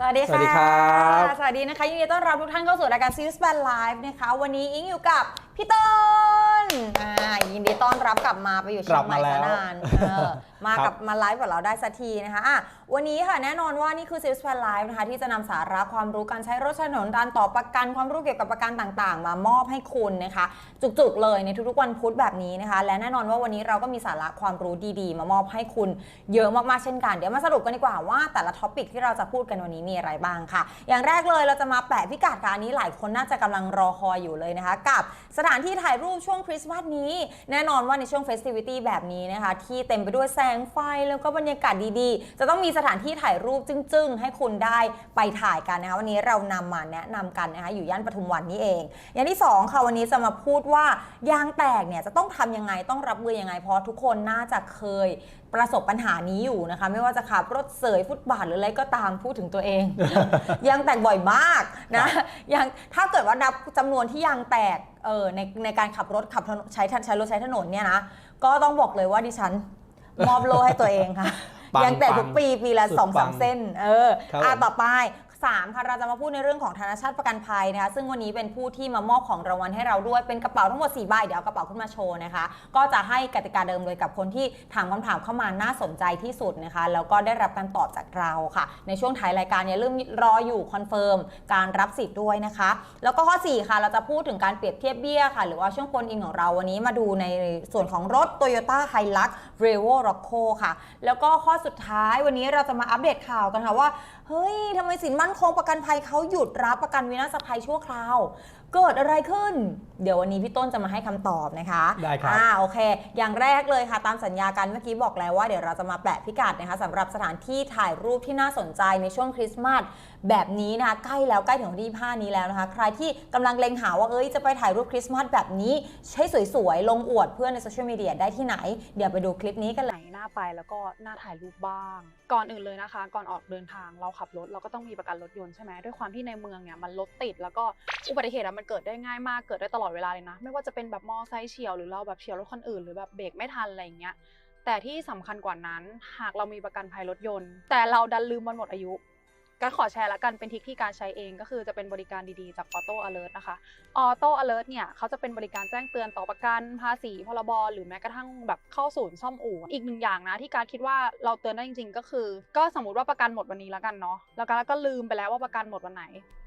สวัสดีค่ะ สวัสดีครับสวัสดีนะคะยินดีต้อนรับทุกท่านเข้าสู่รายการซีรีส์แบนไลฟ์นะคะ วันนี้อิงอยู่กับพี่ต้น อ่ายินดีต้อนรับกลับมาไปอยู่เชียงใหม่กลับมาแล้วซะนานเออมาครับกับมาไลฟ์กับเราได้สักทีนะคะอะวันนี้ค่ะแน่นอนว่านี่คือซีรีส์แบนไลฟ์นะคะที่จะนำสาระความรู้การใช้รถใช้ถนนการต่อประกันความรู้เกี่ยวกับประกันต่างๆ มามอบให้คุณนะคะ จุกๆเลยในทุกๆวันพุธแบบนี้นะคะ และแน่นอนว่าวันนี้เราก็มีสาระความรู้ดีๆ มามอบให้คุณเยอะมากๆเช่นกันเดี๋ยวมาสรุปกันดีกว่าว่าแต่ละท็อปิกที่เราจะพูดกันวันนี้มีอะไรบ้างค่ะ อย่างแรกเลยเราจะมาแปะพิกัดการนี้หลายคนน่าจะกำลังรอคอยอยู่เลยนะคะ กับสถานที่ถ่ายรูปช่วงคริสต์มาสนี้ แน่นอนว่าในช่วงเฟสติวิตี้แบบนี้นะคะ ที่เต็มไปด้วยแสงไฟแล้วก็บรรยากาศดีๆ จะต้องมีสถานที่ถ่ายรูปจึ้งๆ ให้คุณได้ไปถ่ายกันนะคะ วันนี้เรานำมาแนะนำกันนะคะอยู่ย่านปทุมวันนี่เอง อย่างที่สองค่ะวันนี้จะมาพูดว่ายางแตกเนี่ยจะต้องทำยังไงต้องรับมือยังไงเพราะทุกคนน่าจะเคย ประสบปัญหานี้อยู่นะคะ ไม่ว่าจะขับรถเสยฟุตบาทหรืออะไรก็ตามพูดถึงตัวเอง ยางแตกบ่อยมากนะยางถ้าเกิดว่านับจำนวนที่ยางแตกเออในในการขับรถขับถนนใช้ใช้รถใช้ถนนเนี่ยนะก็ต้องบอกเลยว่าดิฉันมอบโลให้ตัวเองค่ะปังยางแตกทุกปีปีละสุดสองสามปังเส้น เออครับอะผมต่อไป สามค่ะเราจะมาพูดในเรื่องของธนาชาติประกันภัยนะคะซึ่งวันนี้เป็นผู้ที่มามอบของรางวัลให้เราด้วยเป็นกระเป๋าทั้งหมด4ใบเดี๋ยวเอากระเป๋าขึ้นมาโชว์นะคะ ก็จะให้กติกาเดิมเลยกับคนที่ถามคำถามเข้ามาน่าสนใจที่สุดนะคะแล้วก็ได้รับการตอบจากเราค่ะ ในช่วงท้ายรายการเนี่ยเริ่มรออยู่คอนเฟิร์มการรับสิทธิ์ด้วยนะคะ แล้วก็ข้อ 4 ค่ะ เราจะพูดถึงการเปรียบเทียบเบี้ยค่ะ หรือว่าช่วงโฟนอินของเราวันนี้มาดูในส่วนของรถ Toyota Hilux r e v o Rocco ค่ะ แล้วก็ข้อสุดท้ายวันนี้เราจะมาอัปเดตข่าวกันค่ะว่าเฮ้ยทำไมสินมั่นคงประกันภัยเขาหยุดรับประกันวินาศภัยชั่วคราว เกิดอะไรขึ้น เดี๋ยววันนี้พี่ต้นจะมาให้คำตอบนะคะได้ครับอ่าโอเค อย่างแรกเลยค่ะ ตามสัญญากันเมื่อกี้บอกแล้วว่าเดี๋ยวเราจะมาแปะพิกัดนะคะสำหรับสถานที่ถ่ายรูปที่น่าสนใจในช่วงคริสต์มาสแบบนี้นะคะใกล้แล้วใกล้ถึงวันที่25นี้แล้วนะคะ ใครที่กำลังเล็งหาว่าเอ้ยจะไปถ่ายรูปคริสต์มาสแบบนี้ใช้สวยๆลงอวดเพื่อนในโซเชียลมีเดียได้ที่ไหน เดี๋ยวไปดูคลิปนี้กันเลยไหนน่าไปแล้วก็น่าถ่ายรูปบ้าง ก่อนอื่นเลยนะคะ ก่อนออกเดินทางเราขับรถเราก็ต้องมีประกันรถยนต์ใช่ไหมด้วยความที่ในเมืองเนี่ยมันรถติด แล้วก็อุบัติเหตุอะมันเกิดได้ง่ายมากเกิดได้ตลอดเวลาเลยนะ ไม่ว่าจะเป็นแบบมอไซค์เฉียวหรือเราแบบเฉียวรถคนอื่นหรือแบบเบรกไม่ทันอะไรอย่างเงี้ยแต่ที่สำคัญกว่านั้นหากเรามีประกันภัยรถยนต์ แต่เราดันลืมมันหมดอายุ ก็ขอแชร์ละกันเป็นทิกที่การใช้เองก็คือจะเป็นบริการดีๆ จาก Auto Alert นะคะ Auto Alert เนี่ยเขาจะเป็นบริการแจ้งเตือนต่อประกันภาษีพรบหรือแม้กระทั่งแบบเข้าศูนย์ซ่อมอู่อีกหนึ่งอย่างนะที่การคิดว่าเราเตือนได้จริง ๆ ก็คือ ก็สมมติว่าประกันหมดวันนี้แล้วกันเนาะแล้วก็แล้วก็ลืมไปแล้วว่าประกันหมดวันไหน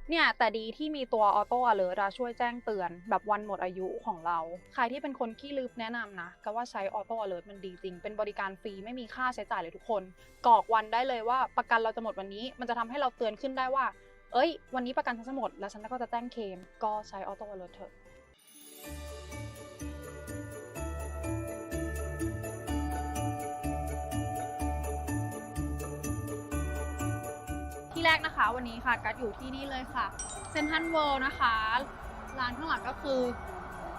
เนี่ยแต่ดีที่มีตัวออโต้อลเลอะช่วยแจ้งเตือนแบบวันหมดอายุของเรา ใครที่เป็นคนขี้ลืมแนะนำนะ ก็ว่าใช้ Auto Alert มันดีจริง เป็นบริการฟรีไม่มีค่าใช้จ่ายเลยทุกคน กรอกวันได้เลยว่าประกันเราจะหมดวันนี้ มันจะทำให้เราเตือนขึ้นได้ว่า เอ้ย วันนี้ประกันฉันจะหมด แล้วฉันก็จะแจ้งเคลมก็ใช้ Auto Alert เถอะ แรกนะคะ วันนี้ค่ะกัดอยู่ที่นี่เลยค่ะเซนทันเวิลด์นะคะร้านข้างหลังก็คือ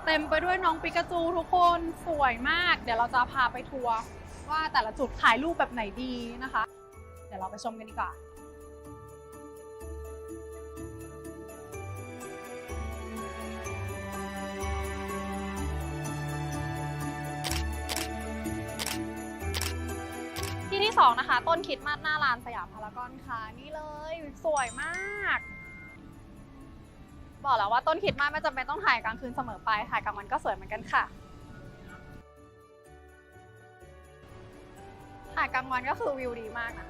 เต็มไปด้วยน้องปิกาจูทุกคนสวยมาก เดี๋ยวเราจะพาไปทัวร์ว่าแต่ละจุดถ่ายรูปแบบไหนดีนะคะ เดี๋ยวเราไปชมกันดีกว่า ที่สองนะคะ ต้นคิดมาสหน้าร้านสยามพารากอนค่ะ นี่เลยสวยมาก บอกแล้วว่าต้นคิดมาสไม่จำเป็นต้องถ่ายกลางคืนเสมอไปถ่ายกลางวันก็สวยเหมือนกันค่ะ ถ่ายกลางวันก็คือวิวดีมากนะ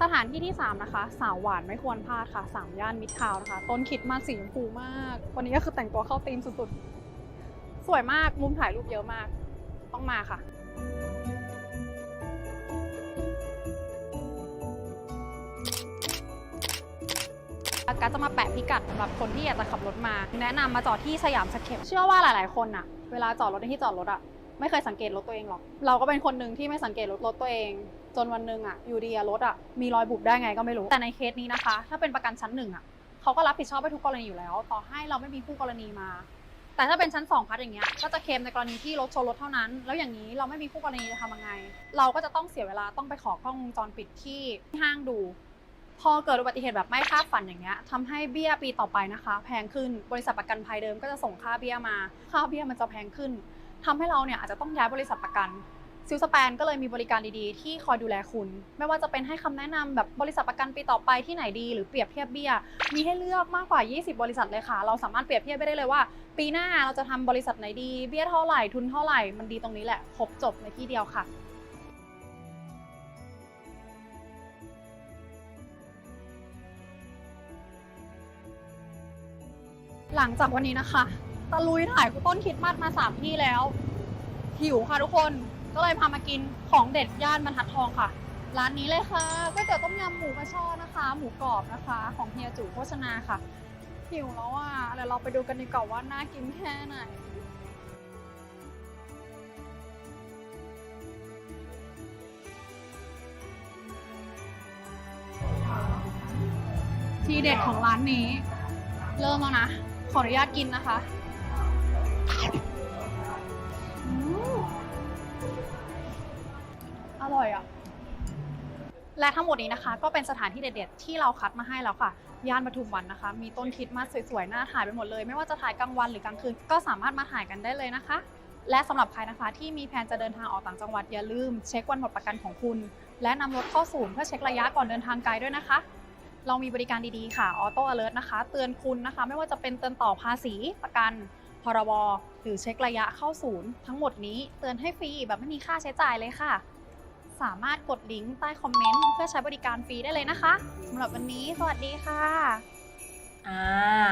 สถานที่ที่ 3 นะคะ สาวหวานไม่ควรพลาดค่ะ 3 ย่านมิตรทาวน์นะคะ ต้นคิดมาสสีชมพูมาก วันนี้ก็คือแต่งตัวเข้าธีมสุดๆ สวยมากมุมถ่ายรูปเยอะมาก ต้องมาค่ะ กาจะมาแปะพิกัดสำหรับคนที่อยากจะขับรถมา แนะนำมาจอดที่สยามสเคปเชื่อว่าหลาย ๆ คนอะเวลาจอดรถในที่จอดรถอะไม่เคยสังเกตรถตัวเองหรอก เราก็เป็นคนหนึ่งที่ไม่สังเกตรถรถตัวเอง จนวันหนึ่งอะอยู่ดีอะรถอะมีรอยบุบได้ไงก็ไม่รู้แต่ในเคสนี้นะคะ ถ้าเป็นประกันชั้นหนึ่งอะเขาก็รับผิดชอบไปทุกกรณีอยู่แล้ว ต่อให้เราไม่มีผู้กรณีมา แต่ถ้าเป็นชั้น2พัดอย่างเงี้ยก็จะเคลมในกรณีที่รถชนรถเท่านั้น แล้วอย่างนี้เราไม่มีผู้กรณีจะทำยังไง เราก็จะต้องเสียเวลาต้องไปขอกล้องวงจรปิดที่ห้างดู พอเกิดอุบัติเหตุแบบไม่คาดฝันอย่างเงี้ยทำให้เบี้ยปีต่อไปนะคะ แพงขึ้นบริษัทประกันภัยเดิมก็จะส่งค่าเบี้ยมา ค่าเบี้ยมันจะแพงขึ้นทำให้เราเนี่ยอาจจะต้องย้ายบริษัทประกันซิลสแปนก็เลยมีบริการดีๆ ที่คอยดูแลคุณ ไม่ว่าจะเป็นให้คำแนะนำแบบบริษัทประกันปีต่อไปที่ไหนดี หรือเปรียบเทียบเบี้ย มีให้เลือกมากกว่า 20 บริษัทเลยค่ะ เราสามารถเปรียบเทียบไปได้เลยว่า ปีหน้าเราจะทำบริษัทไหนดี เบี้ยเท่าไหร่ทุนเท่าไหร่มันดีตรงนี้แหละครบจบในที่เดียวค่ะ หลังจากวันนี้นะคะ ตะลุยถ่ายต้นคิดมัดมาสามที่แล้ว หิวค่ะทุกคนก็เลยพามากินของเด็ดย่านบรรทัดทองค่ะ ร้านนี้เลยค่ะก๋วยเตี๋ยวต้มยำหมูกระช่อนะคะ หมูกรอบนะคะ ของเฮียจู่โภชนาค่ะ หิวแล้วอะเดี๋ยวเราไปดูกันดีกว่าว่าน่ากินแค่ไหนทีเด็ดของร้านนี้ เริ่มแล้วนะ ขออนุญาตกินนะคะอร่อยอะ และทั้งหมดนี้นะคะ ก็เป็นสถานที่เด็ดๆ ที่เราคัดมาให้แล้วค่ะ ย่านปทุมวันนะคะ มีต้นคริดมาสสวยๆ น่าถ่ายไปหมดเลย ไม่ว่าจะถ่ายกลางวันหรือกลางคืน ก็สามารถมาถ่ายกันได้เลยนะคะ และสำหรับใครนะคะ ที่มีแผนจะเดินทางออกต่างจังหวัดอย่าลืม เช็ควันหมดประกันของคุณ และนำรถเข้าศูนย์เพื่อเช็คระยะก่อนเดินทางไกลด้วยนะคะ เรามีบริการดีๆค่ะออโต้อเลิร์นะคะ เตือนคุณนะคะ ไม่ว่าจะเป็นเตือนต่อภาษีประกันพรบหรือเช็คระยะเข้าศูนย์ ทั้งหมดนี้เตือนให้ฟรีแบบไม่มีค่าใช้จ่ายเลยค่ะ สามารถกดลิงก์ใต้คอมเมนต์เพื่อใช้บริการฟรีได้เลยนะคะสำหรับวันนี้ สวัสดีค่ะ อ่า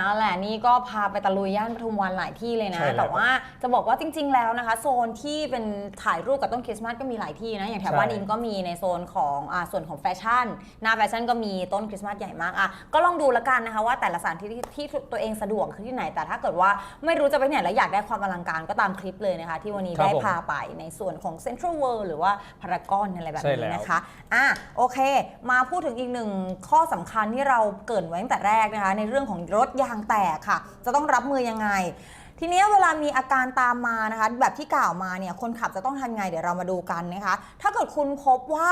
เอาแหละนี่ก็พาไปตะลุยย่านปทุมวันหลายที่เลยนะ ใช่แล้วแต่ว่าจะบอกว่าจริง ๆ แล้วนะคะ โซนที่เป็นถ่ายรูปกับต้นคริสต์มาสก็มีหลายที่นะ อย่างแถวใช่ บ้านอิมก็มีในโซนของอ่าส่วนของแฟชั่น หน้าแฟชั่นก็มีต้นคริสต์มาสใหญ่มากอะก็ลองดูแล้วกันนะคะว่าแต่ละสถานที่ที่ที่ตัวเองสะดวกคือที่ไหน แต่ถ้าเกิดว่าไม่รู้จะไปไหนแล้วอยากได้ความอลังการก็ตามคลิปเลยนะคะ ที่วันนี้ครับได้ผมพาไปในส่วนของเซ็นทรัลเวิลด์หรือว่าพารากอนอะไรแบบใช่นี้แล้วนะคะอะโอเค มาพูดถึงอีกหนึ่งข้อสำคัญที่เราเกรินไว้ตั้งแต่แรกนะคะ ในเรื่องื่องของรถยางแตกค่ะ จะต้องรับมือยังไง ทีเนี้ยเวลามีอาการตามมานะคะ แบบที่กล่าวมาเนี่ยคนขับจะต้องทำไงเดี๋ยวเรามาดูกันนะคะ ถ้าเกิดคุณพบว่า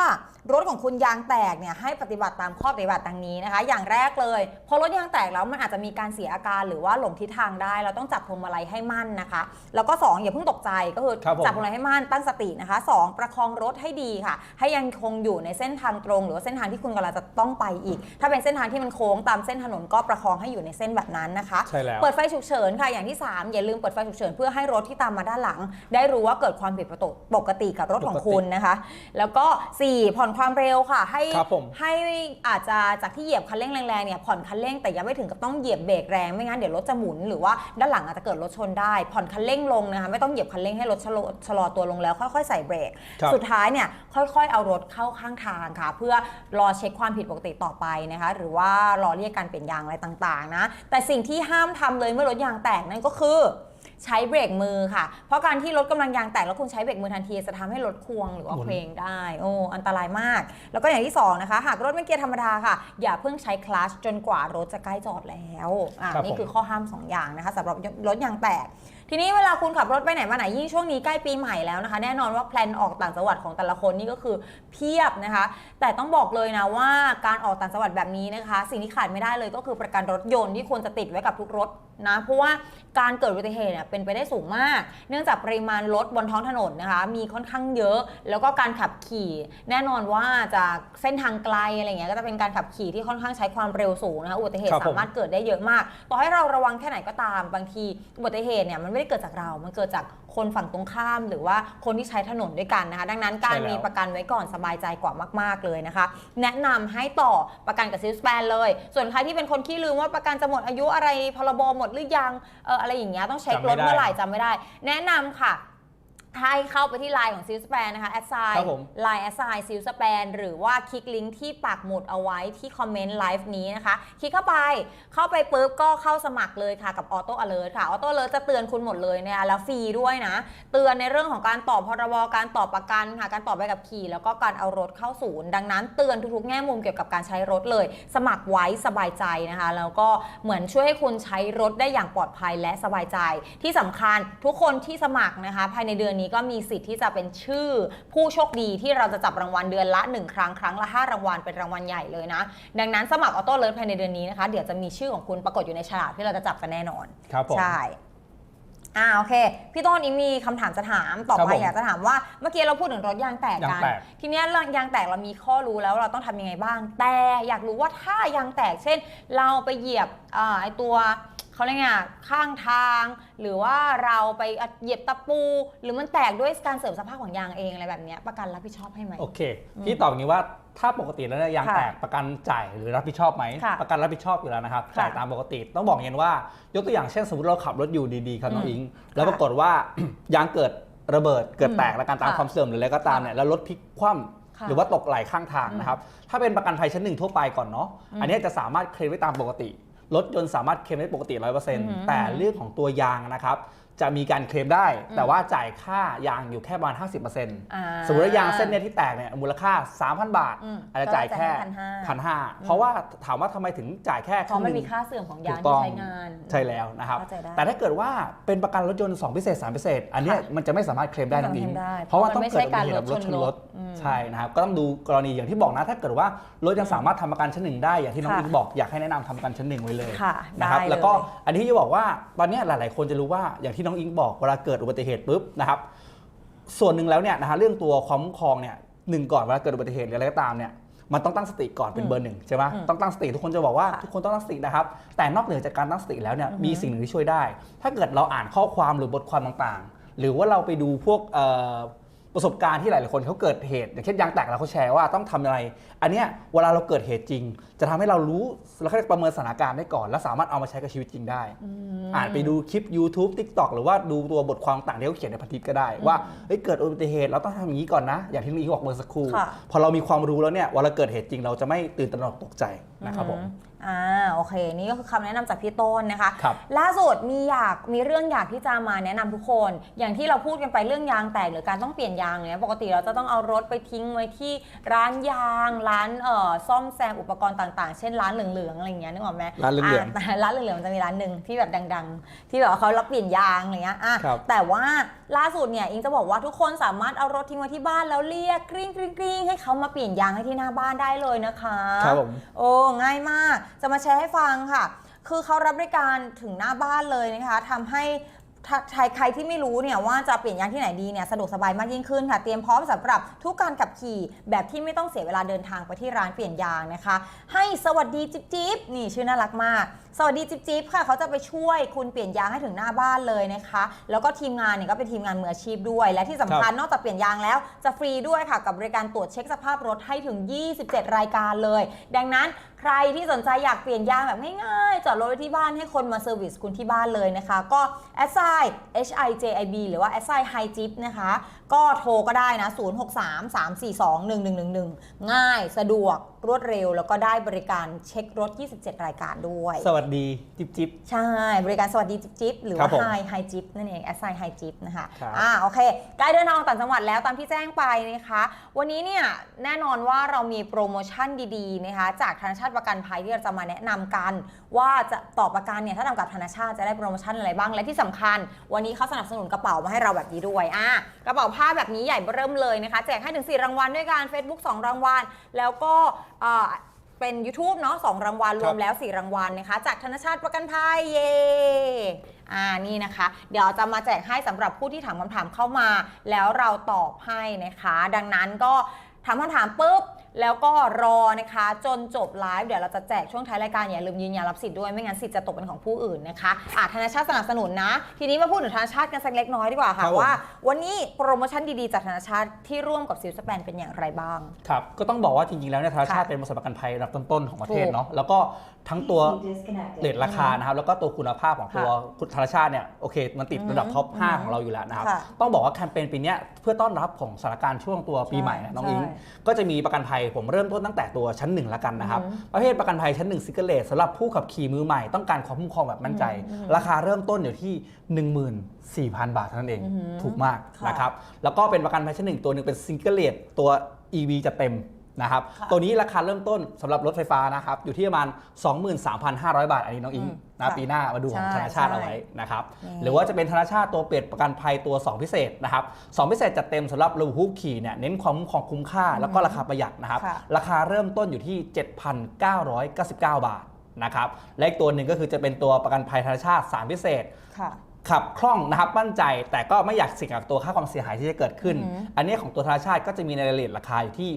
รถของคุณยางแตกเนี่ยให้ปฏิบัติตามข้อปฏิบัติดังนี้นะคะ อย่างแรกเลยพอรถยางแตกแล้วมันอาจจะมีการเสียอาการหรือว่าหลงทิศทางได้ เราต้องจับพวงมาลัยให้มั่นนะคะ แล้วก็สองอย่าเพิ่งตกใจก็คือครับผม จับพวงมาลัยให้มั่นตั้งสตินะคะสองประคองรถให้ดีค่ะ ให้ยังคงอยู่ในเส้นทางตรง หรือว่าเส้นทางที่คุณกำลังจะต้องไปอีก ถ้าเป็นเส้นทางที่มันโค้งตามเส้นถนนก็ประคองให้อยู่ในเส้นแบบนั้นนะคะ ใช่แล้ว เปิดไฟฉุกเฉินค่ะอย่างที่ 3อย่าลืมเปิดไฟฉุกเฉินเพื่อให้รถที่ตามมาด้านหลัง ได้รู้ว่าเกิดความผิดปกติกับรถของคุณนะคะ แล้วก็ 4 ผ่อนความเร็วค่ะ ให้ครับผมให้อาจจะจากที่เหยียบคันเร่งแรงๆเนี่ยผ่อนคันเร่งแต่ยังไม่ถึงกับต้องเหยียบเบรกแรงไม่งั้นเดี๋ยวรถจะหมุนหรือว่าด้านหลังอาจจะเกิดรถชนได้ ผ่อนคันเร่งลงนะคะไม่ต้องเหยียบคันเร่งให้รถชะลอชะลอตัวลงแล้วค่อยๆใส่เบรกครับสุดท้ายเนี่ยค่อยๆเอารถเข้าข้างทางค่ะ เพื่อรอเช็คความผิดปกติต่อไปนะคะ หรือว่ารอเรียกการเปลี่ยนยางอะไรต่างๆนะแต่สิ่งที่ห้ามทำเลยเมื่อรถยางแตกนั่นก็คือ ใช้เบรกมือค่ะ เพราะการที่รถกำลังยางแตกแล้วคุณใช้เบรกมือทันที จะทำให้รถควงหรือว่าหมุนเคว้งได้ โอ้ อันตรายมาก แล้วก็อย่างที่สองนะคะ หากรถเป็นเกียร์ธรรมดาค่ะ อย่าเพิ่งใช้คลัตชจนกว่ารถจะใกล้จอดแล้วอ่าครับนี่ผมคือข้อห้ามสองอย่างนะคะสำหรับรถยางแตกทีนี้เวลาคุณขับรถไปไหนมาไหนยิ่งช่วงนี้ใกล้ปีใหม่แล้วนะคะ แน่นอนว่าแพลนออกต่างจังหวัดของแต่ละคนนี่ก็คือเพียบนะคะ แต่ต้องบอกเลยนะว่าการออกต่างจังหวัดแบบนี้นะคะ สิ่งที่ขาดไม่ได้เลยก็คือประกันรถยนต์ที่ควรจะติดไว้กับทุกรถนะเพราะว่า การเกิดอุบัติเหตุเนี่ยเป็นไปได้สูงมาก เนื่องจากปริมาณรถบนท้องถนนนะคะ มีค่อนข้างเยอะ แล้วก็การขับขี่ แน่นอนว่าจากเส้นทางไกลอะไรเงี้ยก็จะเป็นการขับขี่ที่ค่อนข้างใช้ความเร็วสูงนะคะอุบัติเหตุครับผม สามารถเกิดได้เยอะมาก ต่อให้เราระวังแค่ไหนก็ตามบางทีอุบัติเหตุเนี่ยมันไม่ได้เกิดจากเรา มันเกิดจากคนฝั่งตรงข้าม หรือว่าคนที่ใช้ถนนด้วยกันนะคะ ดังนั้นการใช่แล้ว มีประกันไว้ก่อนสบายใจกว่ามาก ๆเลยนะคะ แนะนำให้ต่อประกันกับซิลสแปนเลย ส่วนใครที่เป็นคนขี้ลืมว่าประกันจะหมดอายุอะไรพรบหมดหรือยังเอออะไรอย่างเงี้ยต้องเช็ครถเมื่อไหร่จำไม่ได้ แนะนำค่ะ ให้เข้าไปที่ไลน์ของซิลสแปนนะคะแอดไซครับผม ไลน์แอดไซซิลสแปนหรือว่าคลิกลิงก์ที่ปักหมุดเอาไว้ที่คอมเมนต์ไลฟ์นี้นะคะ คลิกเข้าไปเข้าไปปุ๊บก็เข้าสมัครเลยค่ะกับ Auto Alert ค่ะ Auto Alert จะเตือนคุณหมดเลยนะคะแล้วฟรีด้วยนะ เตือนในเรื่องของการต่อพรบการต่อประกันค่ะ การต่อใบขับขี่ แล้วก็การเอารถเข้าศูนย์ ดังนั้นเตือนทุกๆแง่มุมเกี่ยวกับการใช้รถเลย สมัครไว้สบายใจนะคะ แล้วก็เหมือนช่วยให้คุณใช้รถได้อย่างปลอดภัยและสบายใจ ที่สำคัญทุกคนที่สมัครนะคะ ภายในเดือนนี้ก็มีสิทธิ์ที่จะเป็นชื่อผู้โชคดีที่เราจะจับรางวัลเดือนละ 1 ครั้งครั้งละ 5 รางวัลเป็นรางวัลใหญ่เลยนะ ดังนั้นสมัครออโต้เลิภายในเดือนนี้นะคะเดี๋ยวจะมีชื่อของคุณปรากฏอยู่ในฉลากที่เราจะจับกันแน่นอนครับผมใช่อ่าโอเค พี่ต้นอิงมีคำถามจะถามต่อครับไปผมอยากจะถามว่าเมื่อกี้เราพูดถึงรถยางแตกกันยางแตกทีเนี้ยยางแตกเรามีข้อรู้แล้วเราต้องทำยังไงบ้าง แต่อยากรู้ว่าถ้ายางแตกเช่น เราไปเหยียบอ่าไอตัว เขาเรียกไงอะข้างทาง หรือว่าเราไปเหยียบตะปู หรือมันแตกด้วยการเสริมสภาพของยางเองอะไรแบบเนี้ยประกันรับผิดชอบให้ไหม โอเค พี่ตอบอย่างนี้ว่าถ้าปกติแล้วเนี่ยยางค่ะแตกประกันจ่ายหรือรับผิดชอบไหม ค่ะประกันรับผิดชอบอยู่แล้วนะครับค่ะจ่ายตามปกติต้องบอกอย่างนี้ว่ายกตัวอย่างเช่นสมมติเราขับรถอยู่ดีๆครับน้องอืมอิง แล้วปรากฏว่า ยางเกิดระเบิดเกิดแตกอืมและการตามค่ะความเสื่อมหรืออะไรก็ตามเนี่ยแล้วรถพลิกคว่ค่ะำหรือว่าตกไหลข้างทางอืมนะครับถ้าเป็นประกันภัยชั้นหนึ่งทั่วไปก่อนเนาะอืมอันเนี้ยจะสามารถเคลมได้ตามปกติ รถยนต์สามารถเคลมได้ปกติอือหือ100%แต่เรื่องของตัวยางนะครับ จะมีการเคลมได้อืมแต่ว่าจ่ายค่ายางอยู่แค่ประมาณ 50%อ่าสมมติว่ายางเส้นเนี้ยที่แตกเนี่ยมูลค่า 3,000 บาทอืมอาจจะจ่ายแค่ก็จ่ายแค่พันห้าเพราะว่าถามว่าทำไมถึงจ่ายแค่เพราะมันมีงค่าเสื่อมของยางถูกต้ที่องใช้งาน ใช่แล้วนะครับเข้าใจได้แต่ถ้าเกิดว่าเป็นประกันรถยนต์ 2 พิเศษ 3 พิเศษ อันเนี้ยค่ะมันจะไม่สามารถเคลมได้ไม่น้องอิงสามารถเคลมได้เพราะว่าเพราะต้องมันไม่เกิดใช่อุบัติเหตุกับรถการรถชชนนรรถถอืมใช่นะครับก็ต้องดูกรณีอย่างที่บอกนะ ถ้าเกิดว่ารถยังสามารถทำประกันชั้นหนึ่งได้อย่างที่น้องค่ะอิงบอกอยากให้แนะนำทำประกันชั้นหนึ่งไว้เลยค่ะนะครับได้แล้วก็เลยอันนี้ที่จะบอกว่าตอนเนี้ยหลาย ๆ คนจะรู้ว่าอย่างที่น้องอิงบอกเวลาเกิดอุบัติเหตุปุ๊บนะครับส่วนหนึ่งแล้วเนี่ยนะฮะเรื่องตัวความคุ้มครองเนี่ยหนึ่งก่อนเวลาเกิดอุบัติเหตุหรืออะไรก็ตามเนี่ยมันต้องตั้งสติก่อนเป็นเบอร์หนึ่งใช่ไหมอืมต้องตั้งสติทุกคนจะบอกว่าค่ะทุกคนต้องตั้งสตินะครับ แต่นอกเหนือจากการตั้งสติแล้วเนี่ยอือฮึมีสิ่งหนึ่งที่ช่วยได้ ถ้าเกิดเราอ่านข้อความหรือบทความต่างๆ หรือว่าเราไปดูพวกเอ่อประสบการณ์ที่หลาย ๆ คนเขาเกิดเหตุ อย่างเช่นยางแตกแล้วเขาแชร์ว่าต้องทำอะไร อันเนี้ยเวลาเราเกิดเหตุจริง จะทำให้เรารู้แล้วก็ประเมินสถานการณ์ได้ก่อน และสามารถเอามาใช้กับชีวิตจริงได้มอ่านไปดูคลิป YouTube TikTok หรือว่าดูตัวบทความต่างที่เขาเขียนในพันทิปก็ได้ ว่าเฮ้ยเกิดอุบัติเหตุเราต้องทำอย่างนี้ก่อนนะ อย่างที่ลุงอีบอกเมื่อสักครู่ค่ะพอเรามีความรู้แล้วเนี่ยเวลาเกิดเหตุจริง เราจะไม่ตื่นตระหนกตกใจนะครับผมอ่าโอเค นี่ก็คือคำแนะนำจากพี่ต้นนะคะครับล่าสุดมีอยากมีเรื่องอยากที่จะมาแนะนำทุกคน อย่างที่เราพูดกันไปเรื่องยางแตกหรือการต้องเปลี่ยนยางเนี่ยปกติเราจะต้องเอารถไปทิ้งไว้ที่ร้านยางร้านเอ่อซ่อมแซมอุปกรณ์ต่างๆ เช่นร้านเหลืองๆอะไรอย่างเงี้ยนึกออกไหมร้านเหลืองๆแต่ร้านเหลืองๆมันจะมีร้านหนึ่งที่แบบดัง ๆ ที่แบบว่าเขารับเปลี่ยนยางอะไรเงี้ยอะครับแต่ว่าล่าสุดเนี่ยอิงจะบอกว่าทุกคนสามารถเอารถทิ้งไว้ที่บ้านแล้วเรียกกริ้งกริ้งกริ้งให้เขามาเปลี่ยนยางให้ที่หน้าบ้านได้เลยนะคะครับผม โอ้ง่ายมากจะมาแชร์ให้ฟังค่ะ คือเขารับบริการถึงหน้าบ้านเลยนะคะทำให้ ถ้าใครใครที่ไม่รู้เนี่ยว่าจะเปลี่ยนยางที่ไหนดีเนี่ยสะดวกสบายมากยิ่งขึ้นค่ะ เตรียมพร้อมสำหรับทุกการขับขี่แบบที่ไม่ต้องเสียเวลาเดินทางไปที่ร้านเปลี่ยนยางนะคะ ให้สวัสดีจิ๊บจิ๊บนี่ชื่อน่ารักมาก สวัสดีจิ๊บจิ๊บค่ะ เขาจะไปช่วยคุณเปลี่ยนยางให้ถึงหน้าบ้านเลยนะคะ แล้วก็ทีมงานเนี่ยก็เป็นทีมงานมืออาชีพด้วย และที่สำคัญนอกจากเปลี่ยนยางแล้วจะฟรีด้วยค่ะ กับบริการตรวจเช็คสภาพรถให้ถึง 27 รายการเลย ดังนั้นใครที่สนใจอยากเปลี่ยนยางแบบง่ายๆจอดรถไว้ที่บ้านให้คนมาเซอร์วิสคุณที่บ้านเลยนะคะ ก็ s i h i j i b หรือว่า s i h i j i p นะคะก็โทรก็ได้นะ 0633421111 ง่ายสะดวกรวดเร็ว แล้วก็ได้บริการเช็ครถ 27 รายการด้วย สวัสดี จิ๊บจิ๊บใช่ บริการสวัสดีจิ๊บจิ๊บหรือครัว่าบผมไฮไฮจิ๊บนั่นเองแอสไซไฮจิ๊บนะคะครับ อ่าโอเคใกล้เดินทางออกต่างจังหวัดแล้วตามที่แจ้งไปนะคะ วันนี้เนี่ยแน่นอนว่าเรามีโปรโมชั่นดีๆนะคะจากธนาชาติประกันภัยที่เราจะมาแนะนำกัน ว่าจะต่อประกันเนี่ยถ้าทำกับธนาชาติจะได้โปรโมชั่นอะไรบ้างและที่สำคัญ วันนี้เขาสนับสนุนกระเป๋ามาให้เราแบบนี้ด้วยอะกระเป๋าผ้าแบบนี้ใหญ่เริ่มเลยนะคะ แจกให้ถึง 4 รางวัลด้วยกัน Facebook 2 รางวัล แล้วก็เอ่อเป็น YouTube เนาะสองรางวัลรวมแล้ว 4 รางวัลนะคะ จากธนชาติประกันภัยเย่อ่านี่นะคะ เดี๋ยวจะมาแจกให้สำหรับผู้ที่ถามคำถามเข้ามา แล้วเราตอบให้นะคะ ดังนั้นก็ถามคำถามปุ๊บ แล้วก็รอนะคะ จนจบไลฟ์เดี๋ยวเราจะแจกช่วงท้ายรายการอย่าลืมยืนยันรับสิทธิ์ด้วยไม่งั้นสิทธิ์จะตกเป็นของผู้อื่นนะคะอะธนาชาติสนับสนุนนะ ทีนี้มาพูดถึงธนาชาติกันสักเล็กน้อยดีกว่าครัค่ะบผม ว่า วันนี้โปรโมชั่นดีๆจากธนาชาติที่ร่วมกับซิลสแปนเป็นอย่างไรบ้าง ครับ ก็ต้องบอกว่าจริงๆ แล้วเนี่ยธนาชาติค่ะเป็นบริษัทประกันภัยระดับต้นๆ ของประเทศถูกเนาะ แล้วก็ ทั้งตัว disconnected เรทราคานะครับแล้วก็ตัวคุณภาพของตัวธนาชาติเนี่ยโอเคมันติดระดับท็อปอืม5ของเราอยู่แล้วนะครับค่ะต้องบอกว่าแคมเปญปีเนี้ยเพื่อต้อนรับของสถานการณ์ช่วงตัวปีใหม่นะน้องอิง ใช่ก็จะมีประกันภัยผมเริ่มต้นตั้งแต่ตัวชั้นหนึ่งละกันนะครับอือฮึประเภทประกันภัยชั้นหนึ่งซิกเกอร์เลสสำหรับผู้ขับขี่มือใหม่ต้องการความคุ้มครองแบบมั่นใจอือฮึราคาเริ่มต้นอยู่ที่ 14,000 บาทเท่านั้นเองอือฮึถูกมากค่ะ นะครับแล้วก็เป็นประกันภัยชั้นหนึ่งตัวหนึ่งเป็นซิงเกิลเลสตัว EV จะเต็ม นะครับค่ะตัวนี้ราคาเริ่มต้นสำหรับรถไฟฟ้านะครับ อยู่ที่ประมาณ 23,500 บาท อันนี้น้องอิงอืมนะค่ะปีหน้ามาดูของใช่ธนาชาติใช่เอาไว้นะครับนี่หรือว่าจะเป็นธนาชาติตัวเปลี่ยนประกันภัยตัว 2 พิเศษนะครับสองพิเศษจัดเต็มสำหรับระบบผู้ขี่เนี่ยเน้นความคุ้มครองคุ้มค่าแล้วก็ราคาประหยัดนะครับค่ะราคาเริ่มต้นอยู่ที่ 7,999 บาทนะครับ และอีกตัวหนึ่งก็คือจะเป็นตัวประกันภัยธนาชาติ 3 พิเศษค่ะ ขับคล่องนะครับมั่นใจ แต่ก็ไม่อยากเสี่ยงกับตัวค่าความเสียหายที่จะเกิดขึ้นอือหืออันนี้ของตัวธนาชาติก็จะมีในรายละเอียดราคาอยู่ที่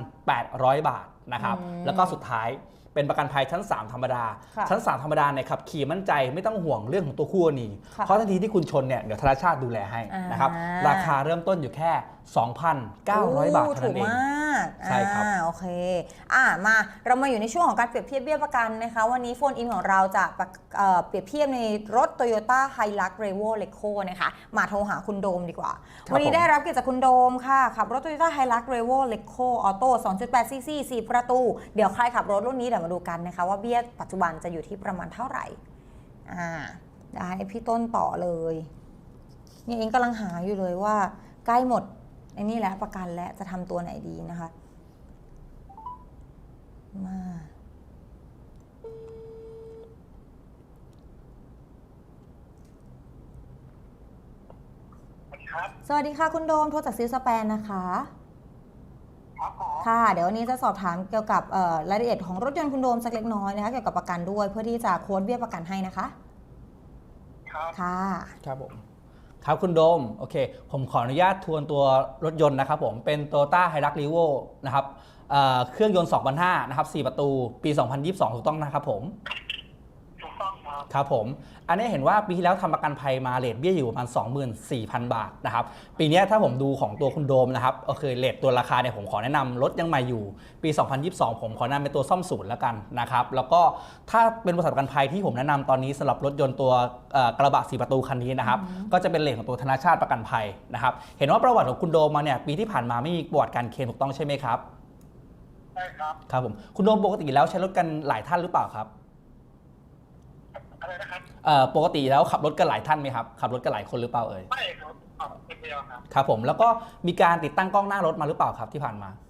6,800 บาทนะครับอืมแล้วก็สุดท้ายเป็นประกันภัยชั้น 3 ธรรมดาค่ะชั้น 3 ธรรมดาเนี่ยขับขี่มั่นใจไม่ต้องห่วงเรื่องของตัวคู่กรณีค่ะเพราะทันทีที่คุณชนเนี่ยเดี๋ยวธนาชาติดูแลให้นะครับอ่าราคาเริ่มต้นอยู่แค่ 2,900 บาทเท่าถูนั้กนเองมากใช่ครับอ่าโอเคอ่ามาเรามาอยู่ในช่วงของการเปรียบเทียบเบี้ยประกันนะคะ วันนี้โฟนอินของเราจะประเอ่อเปรียบเทียบในรถ Toyota Hilux Revo l e c o นะคะ มาโทรหาคุณโดมดีกว่า ครับวันนี้ผม ได้รับเกียรติจากคุณโดมค่ะ ขับรถ Toyota Hilux Revo l e c o Auto 2.8 cc 4 ประตู เดี๋ยวใครขับรถรุ่นนี้เดี๋ยวมาดูกันนะคะ ว่าเบี้ยปัจจุบันจะอยู่ที่ประมาณเท่าไหร่อ่าได้พี่ต้นต่อเลย เนี่ยเองกำลังหาอยู่เลยว่าใกล้หมดไอ้นี่แหละประกันและจะทำตัวไหนดีนะคะ มาสวัสดีครับสวัสดีค่ะคุณโดม โทรจากซิลสแปนนะคะครับผมค่ะ เดี๋ยววันนี้จะสอบถามเกี่ยวกับเอ่อรายละเอียดของรถยนต์คุณโดมสักเล็กน้อยนะคะเกี่ยวกับประกันด้วยเพื่อที่จะโค้ดเบี้ยประกันให้นะคะ ครับ ค่ะ ครับผม ครับคุณโดม โอเค ผมขออนุญาตทวนตัวรถยนต์นะครับผมเป็น Toyota Hilux Revo นะครับเเครื่องยนต์ 2,500 นะครับ 4 ประตู ปี 2022 ถูกต้องนะครับผม ครับครับผม อันนี้เห็นว่าปีที่แล้วทำประกันภัยมาเลทเบี้ยอยู่ประมาณ 24,000 บาทนะครับ ปีเนี้ยถ้าผมดูของตัวคุณโดมนะครับโอเคเลทตัวราคาเนี่ยผมขอแนะนำรถยังใหม่อยู่ ปี 2022 ผมขอแนะนำเป็นตัวซ่อมศูนย์แล้วกันนะครับ แล้วก็ถ้าเป็นบริษัทประกันภัยที่ผมแนะนำตอนนี้สำหรับรถยนต์ตัวเอ่อกระบะ4ประตูคันนี้นะครับก็จะเป็นเลทของตัวธนาชาติประกันภัยนะครับเห็นว่าประวัติของคุณโดมมาเนี่ยปีที่ผ่านมาไม่มีประวัติการเคลมถูกต้องใช่ไหมครับ ใช่ครับ ครับผมคุณโดมปกติแล้วใช้รถกันหลายท่านหรือเปล่าครับ อะไรนะครับเอ่อปกติแล้วขับรถกันหลายท่านไหมครับ ขับรถกันหลายคนหรือเปล่าเอ่ยไม่ครับขับคนเดียวครับ ครับผมแล้วก็มีการติดตั้งกล้องหน้ารถมาหรือเปล่าครับที่ผ่านมาครับ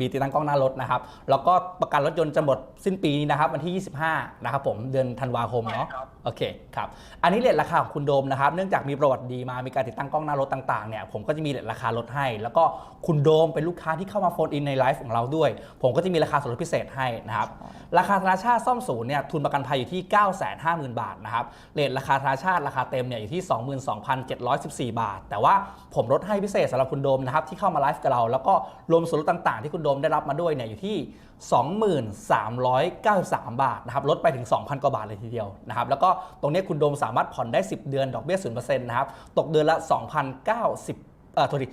มีติดตั้งกล้องหน้ารถนะครับ แล้วก็ประกันรถยนต์จะหมดสิ้นปีนี้นะครับ วันที่ 25 นะครับผมเดือนธันวาคมเนาะใช่ครับโอเคครับ อันนี้เลทราคาของคุณโดมนะครับ เนื่องจากมีประวัติดีมามีการติดตั้งกล้องหน้ารถต่างๆเนี่ยผมก็จะมีเลทราคาลดให้ แล้วก็คุณโดมเป็นลูกค้าที่เข้ามาโฟนอินในไลฟ์ของเราด้วย ผมก็จะมีราคาส่วนลดพิเศษให้นะครับราคาธนาชาติซ่อมศูนย์เนี่ยทุนประกันภัยอยู่ที่ 950,000 บาทนะครับเรทราคาธนาชาติราคาเต็มเนี่ยอยู่ที่ 22,714 บาท แต่ว่าผมลดให้พิเศษสำหรับคุณโดมนะครับที่เข้ามาไลฟ์กับเราแล้วก็รวมส่วนลดต่างๆที่คุณโดมได้รับมาด้วยเนี่ยอยู่ที่ 2393 บาทนะครับลดไปถึง 2,000 กว่าบาทเลยทีเดียวนะครับแล้วก็ตรงนี้คุณโดมสามารถผ่อนได้ 10 เดือนดอกเบี้ย0%นะครับตกเดือนละ 2,090 เอ่อโทษที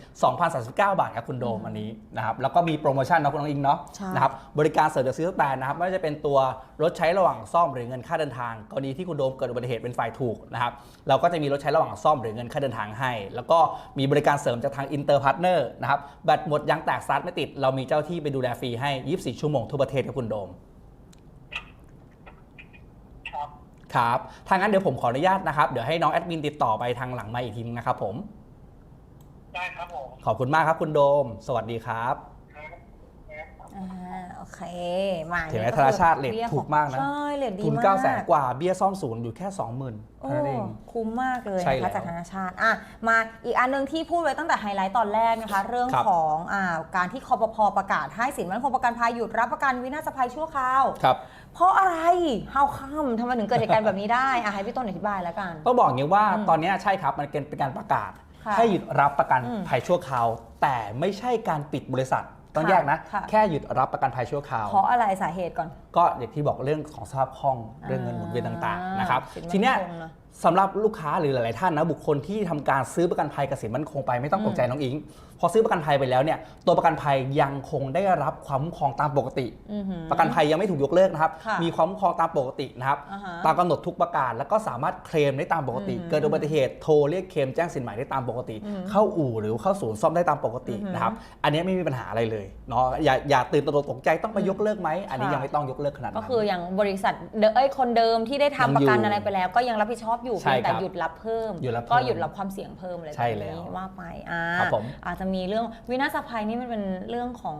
2,039 บาทครับคุณโดมอันนี้นะครับ แล้วก็มีโปรโมชั่นเนาะคุณน้องอิงเนาะใช่ นะครับ บริการเสริมจากซื้อแตนนะครับ ไม่ว่าจะเป็นตัวรถใช้ระหว่างซ่อมหรือเงินค่าเดินทาง กรณีที่คุณโดมเกิดอุบัติเหตุเป็นฝ่ายถูกนะครับ เราก็จะมีรถใช้ระหว่างซ่อมหรือเงินค่าเดินทางให้ แล้วก็มีบริการเสริมจากทางอินเตอร์พาร์ทเนอร์นะครับ แบตหมดยางแตกสตาร์ทไม่ติด เรามีเจ้าที่ไปดูแลฟรีให้ 24 ชั่วโมงทั่วประเทศครับคุณโดม ครับครับทางนั้นเดี๋ยวผมขออนุญาตนะครับ เดี๋ยวให้น้องแอดมินติดต่อไปทางหลังไมาอีกทีนึงนะครับผม ได้ครับผม ขอบคุณมากครับคุณโดม สวัสดีครับครับครับอ่าโอเค มาเห็นไหมก็ธนาชาติเรทบี้ยถูกมากนะ ใช่เรทดีทุนมาก9 0 0 0 0กว่า เบี้ยซ่อมศูนย์อยู่แค่ 20,000โอ้เท่านั้นเอง คุ้มมากเลยใช่นะแล้คะวจากธนาชาติอะมาอีกอันหนึงที่พูดไว้ตั้งแต่ไฮไลท์ตอนแรกนะคะ เรื่องครับ ของอ่าการที่คอปพประกาศให้สินมั่นคงประกันภัยหยุดรับประกันวินาศภัยชั่วคราว ครับ เพราะอะไร how come ทำไมถึงเกิดเหตุการณ์แบบนี้ได้อะให้พี่ต้นอธิบายแล้วกัน ต้องบอกอย่างนี้ว่าอืมตอนนี้ใช่ครับมันเป็นเป็นการประกาศค่ะ ให้หยุดรับประกันอืมภัยชั่วคราว แต่ไม่ใช่การปิดบริษัทต้องค่ะแยกนะค่ะแค่หยุดรับประกันภัยชั่วคราว เพราะอะไรสาเหตุก่อน ก็อย่างที่บอกเรื่องของสภาพคล่องเรื่องเงินหมุนเวียนต่างๆนะครับสินมั่นทีเนี้ยคงนะ สำหรับลูกค้าหรือหลาย ๆ ท่านนะบุคคลที่ทำการซื้อประกันภัยกับสินมั่นคงไปไม่ต้องตกใจน้องอิง พอซื้อประกันภัยไปแล้วเนี่ยตัวประกันภัยยังคงได้รับความคุ้มครองตามปกติอือหือประกันภัยยังไม่ถูกยกเลิกนะครับค่ะมีความคุ้มครองตามปกตินะครับอ่าฮะตามกำหนดทุกประการแล้วก็สามารถเคลมได้ตามปกติอืมเกิดอุบัติเหตุโทรเรียกเคลมแจ้งสินใหม่ได้ตามปกติอืมเข้าอู่หรือเข้าศูนย์ซ่อมได้ตามปกติอือหือนะครับอันนี้ไม่มีปัญหาอะไรเลยเนาะอย่าอย่าตื่นตระหนกตกใจต้องไปยกเลิกไหมอันนี้ค่ะยังไม่ต้องยกเลิกขนาดนั้นก็คืออย่างบริษัทเดเอ้ยคนเดิมที่ได้ทำประกันยังอยู่อะไรไปแล้ว ก็ยังรับผิดชอบอยู่ใช่เพียงแต่ครับหยุดรับเพิ่ม หยุดรับเพิ่มก็หยุดรับความเสี่ยงเพิ่มเลยใช่แล้วบบนี้ว่าไปอ่าครับผม อาจจะมีเรื่องวินาศภัยนี่มันเป็นเรื่องของ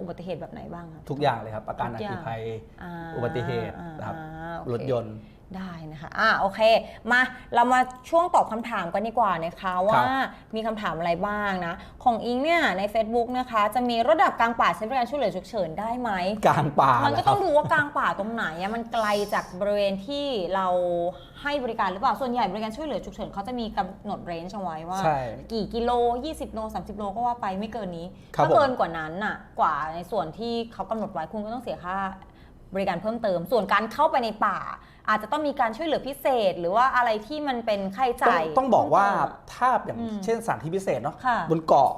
อุบัติเหตุแบบไหนบ้างคะ ทุกอย่างเลยครับประกันทุอักอย่างคคีภัยาอุบัติเหตุอ่านะครับ อ่าโอเครถยนต์ ได้นะคะอะโอเค มาเรามาช่วงตอบคำถามกันดีกว่านะคะว่ามีคำถามอะไรบ้างนะ ของอิงเนี่ยใน Facebook นะคะ จะมีระดับกลางป่าใช้บริการช่วยเหลือฉุกเฉินได้ไหมกลางป่ามันก็เหรต้คองรับดูว่ากลางป่าตรงไหนอะมันไกลจากบริเวณที่เราให้บริการหรือเปล่าส่วนใหญ่บริการช่วยเหลือฉุกเฉินเขาจะมีกำหนดเรนจ์เอาไว้ว่าใช่กี่กิโล 20 โล 30 โลก็ว่าไปไม่เกินนี้ครับถ้าผมเกินกว่านั้นน่ะกว่าในส่วนที่เขากำหนดไว้คุณก็ต้องเสียค่า บริการเพิ่มเติม ส่วนการเข้าไปในป่า อาจจะต้องมีการช่วยเหลือพิเศษ หรือว่าอะไรที่มันเป็นค่าใช้ต้องจ่าย ต้องบอกว่าเพิ่มเติมถ้าอย่างอืมเช่นสถานที่พิเศษเนาะค่ะ บนเกาะ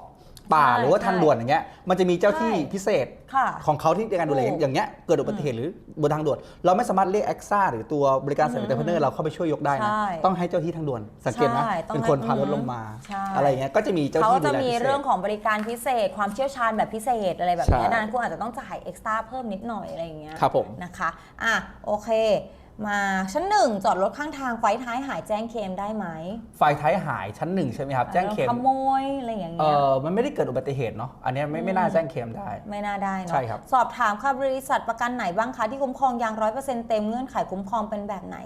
ป่าใช่หรือว่าทางด่วนอย่างเงี้ยมันจะมีเจ้าที่ใช่ พิเศษค่ะ ของเขาที่ในการดูแลถูกอย่างเงี้ยเกิดอุบัติเหตุหรือบนทางด่วน เราไม่สามารถเรียกแอคซ่าหรือตัวบริการเสริมอืมเตอร์เพเนอร์เราเข้าไปช่วยยกได้นะใช่ต้องให้เจ้าที่ทางด่วนสังเกตนะใช่ต้องเป็นคนให้พารถอืมลงมา ใช่ อะไรเงี้ยก็จะมีเจ้าเขาที่ดูจะแลมีพิเศษเรื่องของบริการพิเศษ ความเชี่ยวชาญแบบพิเศษอะไรแบบเนี้ยใช่ ดังนั้นคุณอาจจะต้องจ่ายเอ็กซ์ตร้าเพิ่มนิดหน่อยอะไรอย่างเงี้ยครับผม นะคะอะโอเค มาชั้นหนึ่งจอดรถข้างทางไฟท้ายหายแจ้งเคลมได้ไหมไฟท้ายหายชั้นหนึ่งใช่ไหมครับแจ้งเคลมขโมยอะไรอย่างเอเงี้ยอมันไม่ได้เกิดอุบัติเหตุเนาะอันเนี้ยไม่ไม่น่าแจ้งเคลมได้ ไม่น่าได้เนาะใช่ครับ สอบถามค่ะบริษัทประกันไหนบ้างคะที่คุ้มครองยางร้อยเปอร์เซ็นต์เต็มเงื่อนไขคุ้มครองเป็นแบบไหน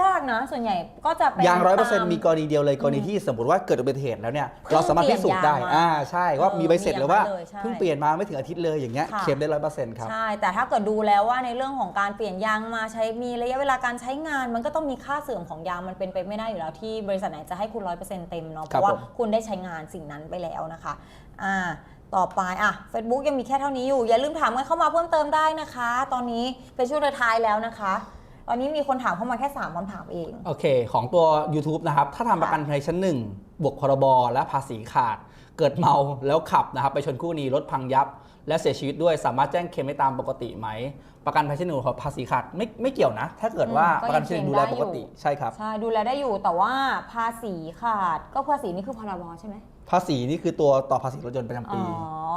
ยากนะ ส่วนใหญ่ก็จะเป็นยางร้อยเปอร์เซ็นต์ตามีกรณีเดียวเลยกรณีที่สมมติว่าเกิดอุบัติเหตุแล้วเนี่ยเพิ่งเราสามารถพิสูจน์ได้เปลี่ยนยางมาอ่าใช่ว่าเออมีใบเสร็จมีหรือว่าอย่างนั้นเลยใช่เพิ่งเปลี่ยนมาไม่ถึงอาทิตย์เลยอย่างเงี้ยค่ะเคลมได้ร้อยเปอร์เซ็นต์ครับ ใช่ แต่ถ้าเกิดดูแล้วว่าในเรื่องของการเปลี่ยนยางมาใช้มีระยะเวลาการใช้งาน มันก็ต้องมีค่าเสื่อมของยางมันเป็นไปไม่ได้อยู่แล้วที่บริษัทไหนจะให้คุณร้อยเปอร์เซ็นต์เต็มเนาะเพครับราะว่าผม คุณได้ใช้งานสิ่งนั้นไปแล้วนะคะอ่าต่อไปอะ Facebook ยังมีแค่เท่านี้อยู่ อย่าลืมถามกันเข้ามาเพิ่มเติมได้นะคะ ตอนนี้เป็นช่วงท้ายๆแล้วนะคะ ตอนนี้มีคนถามเข้ามาแค่สามคำถามเอง โอเค ของตัว YouTube นะครับ ถ้าทำประกันภัยชั้นหนึ่งบวกพรบและภาษีขาด เกิดเมาแล้วขับนะครับ ไปชนคู่กรณีรถพังยับ และเสียชีวิตด้วยสามารถแจ้งเคลมได้ตามปกติไหม ประกันภัยชั้นหนึ่งของภาษีขาดไม่ไม่เกี่ยวนะ ถ้าเกิดว่าอืมก็ประกันภัยชั้นหนึ่งดูแลยังเคลมได้ปกติอยู่ ใช่ครับ ใช่ดูแลได้อยู่แต่ว่าภาษีขาดก็ภาษีนี่คือพรบใช่ไหม ภาษีนี่คือตัวต่อภาษีรถยนต์ประจำอ๋ปีอ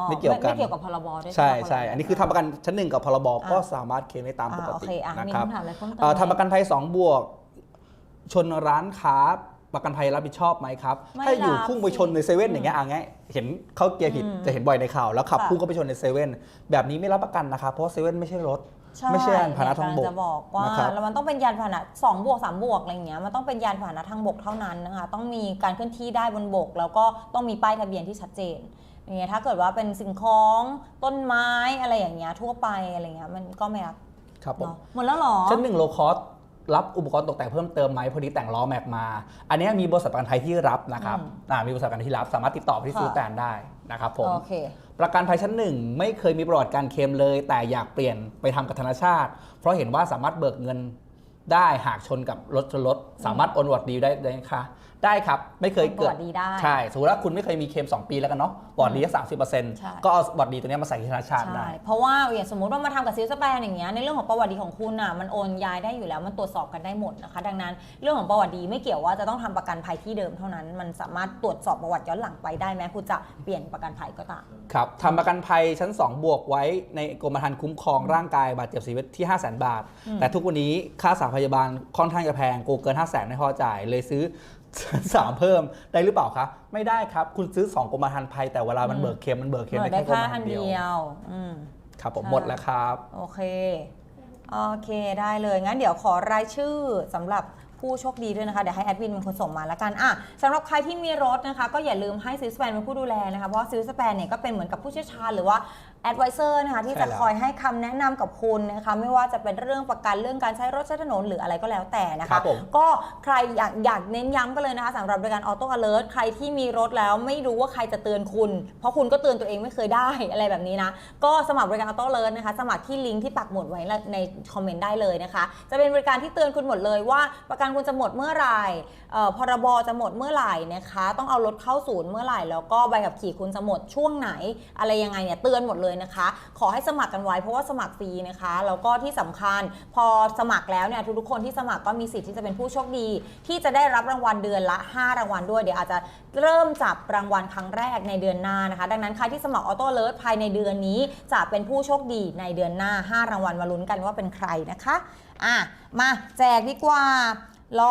ไม่เกี่ยวกันไม่เกี่ยวกับพรบด้วยใช่ไหมใช่พรบอันนี้คือทำประกันชั้นหนึ่งกับพรบก็อะสามารถเคลมได้ตามปกอ่าโอติเคอะนะมีครับคำถามอะไรเพิ่มเติมเอ่อไหมทำประกันภัย2บวก ชนร้านค้าประกันภัยรับผิดชอบไหมครับไม่ถ้าอยู่รับพุ่งไปชนในเซเว่นอย่างเงี้ยอะไงเห็นเขาเกียร์ผิดอืมจะเห็นบ่อยในข่าวแล้วขับค่ะพุ่งเข้าไปชนในเซเว่นแบบนี้ไม่รับประกันนะครับเพราะว่าเซเว่นไม่ใช่รถ ใช่ไม่ใช่ยานพาหนะทางบกจะบอกว่านะครับแล้วมันต้องเป็นยานพาหนะสองบวกสามบวกอะไรอย่างเงี้ยมันต้องเป็นยานพาหนะทางบกเท่านั้นนะคะต้องมีการเคลื่อนที่ได้บนบก แล้วก็ต้องมีป้ายทะเบียนที่ชัดเจนอย่างเงี้ยถ้าเกิดว่าเป็นสิ่งของต้นไม้อะไรอย่างเงี้ยทั่วไปอะไรเงี้ยมันก็ไม่รับครับผมเนาะหมดแล้วเหรอ ชั้นหนึ่งโลคอสรับอุปกรณ์ตกแต่งเพิ่มเติมไหมพอดีแต่งล้อแม็กมา อันเนี้ยมีบริษัทประกันภัยที่รับนะครับอืมอ่ามีบริษัทประกันที่รับสามารถติดต่อไปที่ค่ะซื้อแตนได้นะครับผม โอเค ประกันภัยชั้นหนึ่งไม่เคยมีประวัติการเคลมเลย แต่อยากเปลี่ยนไปทำกับธนาชาติ เพราะเห็นว่าสามารถเบิกเงินได้หากชนกับรถชนรถสามารถโอนวอดดีได้ได้ไหมคะ ได้ครับ ไม่เคยเกิโอนดวอร์ดดีได้ ใช่สมมติว่าคุณไม่เคยมีเคลม2 ปีแล้วกันเนาะวอร์ดดีสามสิบเปอร์เซ็นต์ใช่ก็เอาวอร์ดดีตัวเนี้ยมาใส่ที่ธนาชาติได้ใช่เพราะว่าอย่างสมมติว่ามาทำกับซิลสแปนอย่างเงี้ยในเรื่องของประวัติดีของคุณอะมันโอนย้ายได้อยู่แล้วมันตรวจสอบกันได้หมดนะคะ ดังนั้นเรื่องของประวัติดีไม่เกี่ยวว่าจะต้องทำประกันภัยที่เดิมเท่านั้น มันสามารถตรวจสอบประวัติย้อนหลังไปได้แม้คุณจะเปลี่ยนประกันภัยก็ตามครับทำประกันภัยชั้น 2 บวกไว้ในกรมธรรม์คุ้มครองร่างกายบาดเจ็บเสียชีวิตที่ 5 0 0 0 0 0 บาทอืมแต่ทุกวันนี้ค่าสาพยาบาลค่อนข้างจะแพงกูเกิน 5 0 0 0 0 0ไม่พอจ่ายเลยซื้อ สามเพิ่มได้หรือเปล่าคะไม่ได้ครับ คุณซื้อ 2กรมธรรม์ภัยแต่เวลามันเบิกเคลมมันเบิกเคลมเปิได้ดได้แค่กรมแค่ธรอัรนม์เดีเดียวยว อืม ครับผมใช่ หมดแล้วครับ โอเค โอเคได้เลย งั้นเดี๋ยวขอรายชื่อสำหรับผู้โชคดีด้วยนะคะ เดี๋ยวให้แอดมินเป็นคนส่งมาแล้วกันอะสำหรับใครที่มีรถนะคะ ก็อย่าลืมให้ซิลสแปนเป็นผู้ดูแลนะคะ เพราะซิลสแปนเนี่ยก็เป็นเหมือนกับผู้เชี่ยวชาญหรือว่า แอดไวเซอร์นะคะที่จะใช่แล้วคอยให้คำแนะนำกับคุณนะคะไม่ว่าจะเป็นเรื่องประกันเรื่องการใช้รถใช้ถนนหรืออะไรก็แล้วแต่นะครัคะบผมก็ใครอยากอยากเน้นย้ำกันเลยนะคะสำหรับบริการออโต้อเลิร์ใครที่มีรถแล้วไม่รู้ว่าใครจะเตือนคุณ เพราะคุณก็เตือนตัวเองไม่เคยได้อะไรแบบนี้นะก็สมัครบริการออโต้อเลิร์นะคะสมัครที่ลิงก์ที่ปักหมุดไว้ในคอมเมนต์ได้เลยนะคะจะเป็นบริการที่เตือนคุณหมดเลยว่าประกันคุณจะหมดเมื่อไหร่เอ่อพรบจะหมดเมื่อไหร่นะคะต้องเอารถเข้าศูนย์เมื่อไหร่แล้วก็ใบขับขี่คุณจะหมดช่วงไหน อะไรยังไงเนี่ยเตือนหมดเลยนะคะ ขอให้สมัครกันไว้เพราะว่าสมัครฟรีนะคะแล้วก็ที่สำคัญพอสมัครแล้วเนี่ยทุกๆคนที่สมัครก็มีสิทธิ์ที่จะเป็นผู้โชคดี ที่จะได้รับรางวัลเดือนละ 5 รางวัลด้วยเดี๋ยวอาจจะเริ่มจับรางวัลครั้งแรกในเดือนหน้านะคะ ดังนั้นใครที่สมัครออโต้เลิศภายในเดือนนี้จะเป็นผู้โชคดีในเดือนหน้า 5 รางวัลมาลุ้นกันว่าเป็นใครนะคะอะมาแจกดีกว่าเรา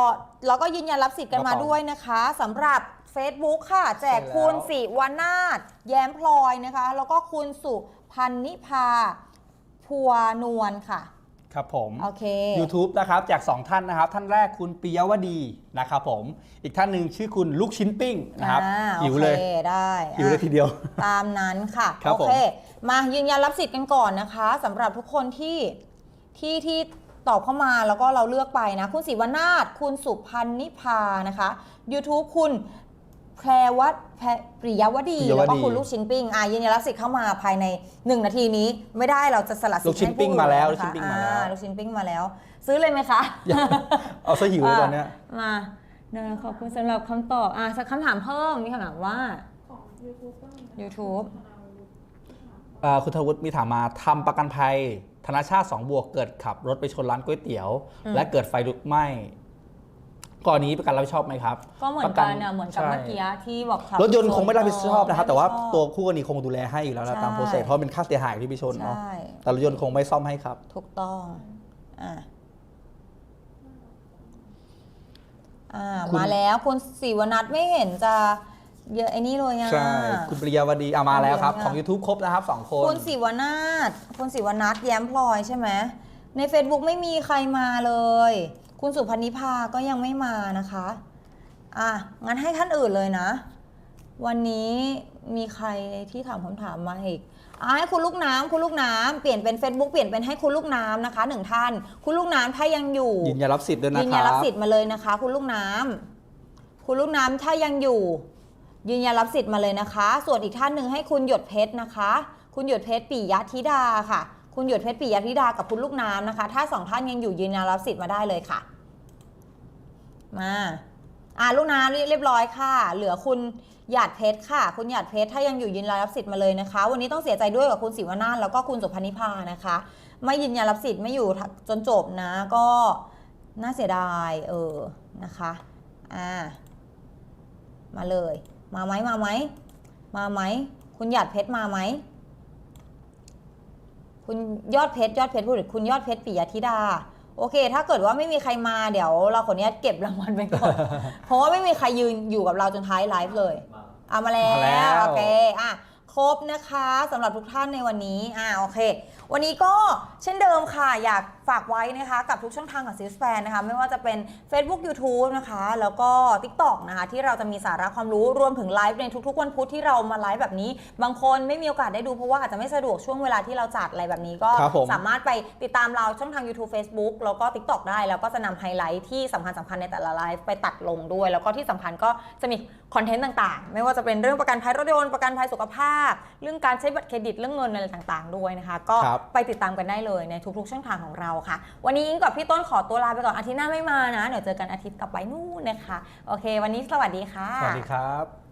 เราก็ยืนยันรับสิทธิ์กันมาด้วยนะคะสำหรับ Facebook ค่ะ แจกใช่แล้วคุณสิวนาถแย้มพลอยนะคะ แล้วก็คุณสุพันนิพาพัวนวลค่ะ ครับผมโอเค YouTube นะครับจาก 2 ท่านนะครับ ท่านแรกคุณปิยวดีนะครับผม อีกท่านหนึ่งชื่อคุณลูกชิ้นปิ้งนะครับอ่าหิวเลยโอคได้หิวเลยอะ ทีเดียว ตามนั้นค่ะครับโอเค มายืนยันรับสิทธิ์กันก่อนนะคะสำหรับทุกคนที่ที่ที่ตอบเข้ามาแล้วก็เราเลือกไปนะ คุณศิวนาถคุณสุพันนิพานะคะ YouTube คุณ แพรวัตแพรปริยวดี ปริยวดี แล้วก็คุณลูกชิ้นปิ้งอะยืนยันรับสิทธิ์เข้ามาภายใน 1 นาทีนี้ ไม่ได้เราจะสลัดสิทลูกธิ์ชิ้นให้ปิ้งผู้มาแล้วอื่ลูกชิ้นปิ้งมาแล้ว อ่ลูกชิ้นปิ้งมาแล้ว ซื้อเลยไหมคะเอาซะหิวเลยตอนเนี้ย มาเนยขอบคุณสำหรับคำตอบ อะสักคำถามเพิ่ม มีคำถามว่า YouTube เอ่อคุณธวุฒิมีถามมาทำประกันภัย ธนาชาติ 2 บวกเกิดขับรถไปชนร้านก๋วยเตี๋ยว อืม และเกิดไฟลุกไหม้ กรณีประกันรับผิดชอบไหมครับ ก็เหมือนประกันนะเหมือนกับใช่เมื่อกี้ที่บอกขับรถยนต์คงไม่รับผิดชอบนะครับ แต่ว่าไม่รับผิดชอบตัวคู่กรณีคงดูแลให้อยู่แล้วนะใช่ตามโปรเซสเพราะเป็นค่าเสียหายที่ไปชนเนาะใช่แต่รถยนต์คงไม่ซ่อมให้ครับ ถูกต้องอะอ่าคุณมาแล้วคุณศิวนัทไม่เห็นจะเยอะไอ้นี่เลยอะใช่ คุณปริยาวดีเอามาแล้วครับเอามาของ YouTube ครบนะครับสองคน คุณศิวนาถคุณศิวนัทแย้มพลอยใช่ไหมใน Facebook ไม่มีใครมาเลย คุณสุพันนิพาก็ยังไม่มานะคะ อะ งั้นให้ท่านอื่นเลยนะ วันนี้มีใครที่ถามคำถามมาอีกอะให้คุณลูกน้ำคุณลูกน้ำเปลี่ยนเป็น Facebook เปลี่ยนเป็นให้คุณลูกน้ำนะคะหนึ่งท่าน คุณลูกน้ำถ้ายังอยู่ยืนยันรับสิทธิ์ด้วยนะยืนคยัรันรับบสิทธิ์มาเลยนะคะ คุณลูกน้ำคุณลูกน้ำถ้ายังอยู่ ยืนยันรับสิทธิ์มาเลยนะคะ ส่วนอีกท่านหนึ่งให้คุณหยดเพชรนะคะ คุณหยดเพชรปิยธิดาค่ะ คุณหยดเพชรปิยธิดากับคุณลูกน้ำนะคะ ถ้าสองท่านยังอยู่ยืนยันรับสิทธิ์มาได้เลยค่ะ มาอ่าลูกน้ำเรียบร้อยค่ะ เหลือคุณหยาดเพชรค่ะ คุณหยาดเพชรถ้ายังอยู่ยืนยันรับสิทธิ์มาเลยนะคะ วันนี้ต้องเสียใจด้วยกับคุณศิวนาถแล้วก็คุณสุพนิพานะคะ ไม่ยืนยันรับสิทธิ์ไม่อยู่จนจบนะ ก็น่าเสียดายเออนะคะอ่ามาเลย มาไหมมาไหมมาไหมคุณหยาดเพชรมาไหม คุณยอดเพชรยอดเพชรพูดถึงคุณยอดเพชรปิยธิดา โอเค ถ้าเกิดว่าไม่มีใครมาเดี๋ยวเราขออนุญาตเก็บรางวัลไปก่อนเพราะว่าไม่มีใครยืนอยู่กับเราจนท้ายไลฟ์เลยเอามาแล้มาแล้ววโอเคอะครบนะคะสำหรับทุกท่านในวันนี้อ่าโอเค วันนี้ก็เช่นเดิมค่ะ อยากฝากไว้นะคะ กับทุกช่องทางของซิสแฟนนะคะ ไม่ว่าจะเป็น Facebook YouTube นะคะ แล้วก็ TikTok นะคะ ที่เราจะมีสาระความรู้รวมถึงไลฟ์ในทุกๆ วันพุธที่เรามาไลฟ์แบบนี้ บางคนไม่มีโอกาสได้ดูเพราะว่าอาจจะไม่สะดวกช่วงเวลาที่เราจัดอะไรแบบนี้ก็ครับผม สามารถไปติดตามเราช่องทาง YouTube Facebook แล้วก็ TikTok ได้ แล้วก็จะนำไฮไลท์ที่สำคัญสำคัญในแต่ละไลฟ์ไปตัดลงด้วย แล้วก็ที่สำคัญก็จะมีคอนเทนต์ต่างๆ ไม่ว่าจะเป็นเรื่องประกันภัยรถยนต์ประกันภัยสุขภาพ เรื่องการใช้บัตรเครดิตเรื่องเงินอะไรต่างๆ ด้วยนะคะ ก็ครับไปติดตามกันได้เลยในทุกๆช่องทางของเราค่ะ วันนี้อิงกับพี่ต้นขอตัวลาไปก่อนอาทิตย์หน้าไม่มานะ เดี๋ยวเจอกันอาทิตย์ต่อไปนู่นนะคะ โอเค วันนี้สวัสดีค่ะ สวัสดีครับ